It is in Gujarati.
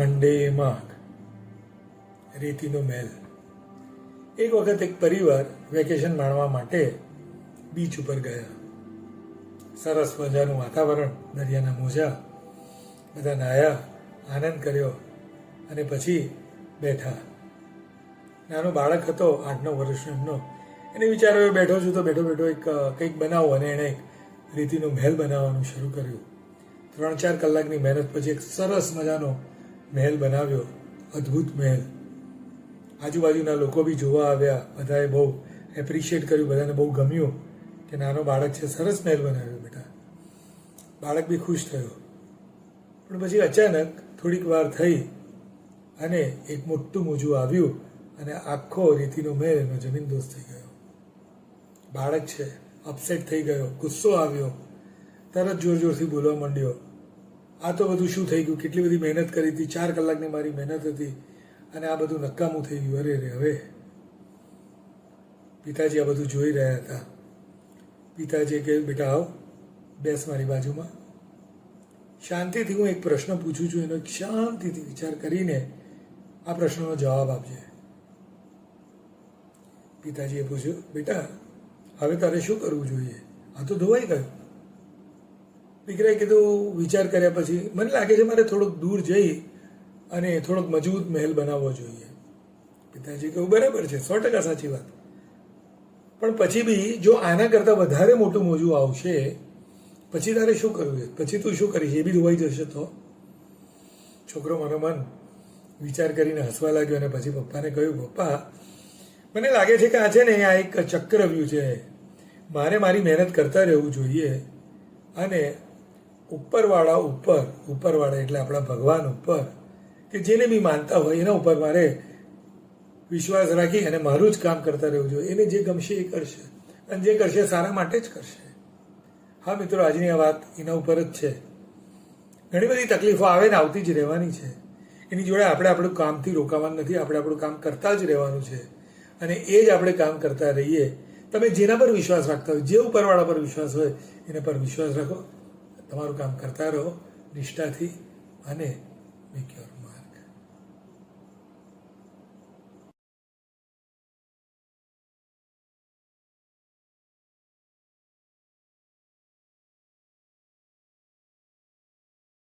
મંડે માઘ, રેતીનો મહેલ. એક વખત એક પરિવાર વેકેશન માણવા માટે બીચ ઉપર ગયા. સરસ મજાનું વાતાવરણ, દરિયાના મોજા, બધા નાયા, આનંદ કર્યો અને પછી બેઠા. નાનો બાળક હતો આઠ નવ વર્ષનો એમનો. એને વિચારો એ બેઠો છું તો બેઠો બેઠો એક કંઈક બનાવો. અને એણે એક રીતિનો મહેલ બનાવવાનું શરૂ કર્યું. ત્રણ ચાર કલાકની મહેનત પછી એક સરસ મજાનો મહેલ બનાવ્યો. અદ્ભુત મહેલ. આજુબાજુના લોકો બી જોવા આવ્યા. બધાએ બહુ એપ્રિશિએટ કર્યું. બધાને બહુ ગમ્યું કે નાનો બાળક છે. સરસ મહેલ બનાવ્યો બેટા. બાળક બી ખુશ થયો. પણ પછી અચાનક થોડીક વાર થઈ અને એક મોટું મોજું આવ્યું અને આખો રીતિનો મહેલ એનો જમીનદોસ્ત થઈ ગયો. બાળક છે. અપસેટ થઈ ગયો. ગુસ્સો આવ્યો. તરત જોર જોરથી બોલવા માંડ્યો. આ તો બધું શું થઈ ગયું? કેટલી બધી મહેનત કરી હતી. ચાર કલાકની મારી મહેનત હતી અને આ બધું નકામું થઈ ગયું. અરે રે, હવે. પિતાજી આ બધું જોઈ રહ્યા હતા. પિતાજીએ કહ્યું, બેટા, આવ. બેસ મારી બાજુમાં. શાંતિથી હું એક પ્રશ્ન પૂછું છું. એનો શાંતિથી વિચાર કરીને આ પ્રશ્નનો જવાબ આપજે. પિતાજીએ પૂછ્યું, બેટા, હવે તારે શું કરવું જોઈએ? આ તો ધોવાઈ ગયું. દીકરાએ કીધું, વિચાર કર્યા પછી. મને લાગે છે મારે થોડુંક દૂર જઈ અને થોડોક મજબૂત મહેલ બનાવવો જોઈએ. પિતાજી કહ્યું, બરાબર છે, સો ટકા સાચી વાત. પણ પછી બી જો આના કરતાં વધારે મોટું મોજું આવશે, પછી તારે શું કરવું છે? પછી તું શું કરીશ? એ બી ધોવાઈ જશે તો? છોકરો મનોમન વિચાર કરીને હસવા લાગ્યો અને પછી પપ્પાને કહ્યું, પપ્પા, મને લાગે છે કે આ છે ને, આ એક ચક્રવ્યૂહ છે. મારે મારી મહેનત કરતા રહેવું જોઈએ અને ઉપરવાળા ઉપર, ઉપરવાળા એટલે આપણા ભગવાન ઉપર, કે જેને બી માનતા હોય, એના ઉપર મારે વિશ્વાસ રાખી અને મારું જ કામ કરતા રહેવું જોઈએ. એને જે ગમશે એ કરશે. અને જે કરશે સારા માટે જ કરશે. હા મિત્રો, આજની આ વાત એના ઉપર જ છે. ઘણી બધી તકલીફો આવે ને આવતી જ રહેવાની છે. એની જોડે આપણે આપણું કામથી રોકાવાનું નથી, આપણે આપણું કામ કરતા જ રહેવાનું છે. અને એ જ આપણે કામ કરતા રહીએ. તમે જેના પર વિશ્વાસ રાખતા હોય, જે ઉપરવાળા પર વિશ્વાસ હોય, એના પર વિશ્વાસ રાખો. તમારું કામ કરતા રહો નિષ્ઠાથી અને મેક યોર